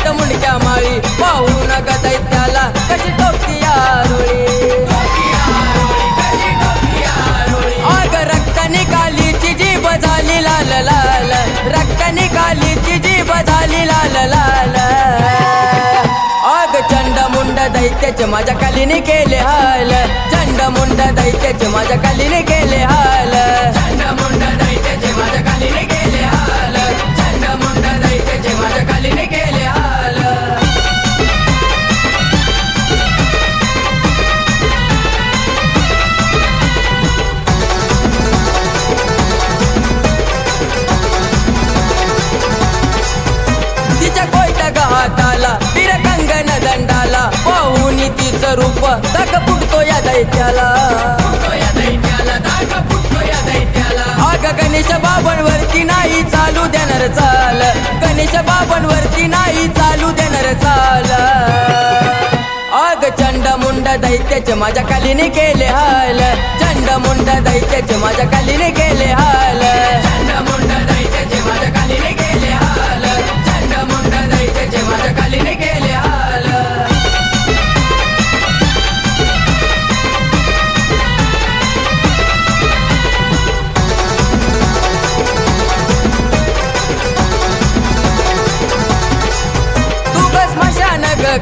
देत मुडक्या माळी. पाहू नका दैत्याला कशी टोकती आरोळी. आग रक्त निकालीची जीभ झाली लाल लाल. रक्त निकालीची जीभ झाली लाल लाल. आग चंड मुंड दैत्याचे माझ्या कालीने केले हाल. चंड मुंड दैत्याचे माझ्या कालीने केले हाल. हाताला वीर कंगन दंडाला. पाहून तिचं रूप दाग फुटतो या दैत्याला. आग गणेश बाबांवरती नाही चालू देणार चाल. गणेश बाबांवरती नाही चालू देणार चाल. आग चंड मुंड दैत्याचे माझ्या कालीने केले हाल. चंड मुंड दैत्याचे माझ्या कालीने केले हाल.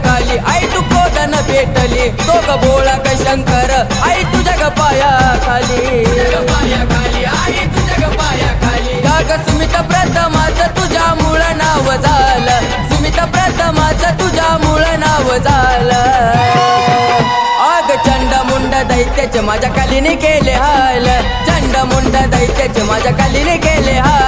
काली आई तू कोदन भेटली तो ग बोळा ग शंकर आई तुझ्या ग पाया खाली पाया खाली आई तुझ्या ग पाया खाली ग सुमित प्रथमाच तुझ्या मूळ नाव झालं सुमित प्रथमाच तुझ्या मूळ नाव झालं आग चंड मुंड दैत्याचे माझ्या कालीने केले हाल चंड मुंड दैत्याचे माझ्या कालीने केले हाल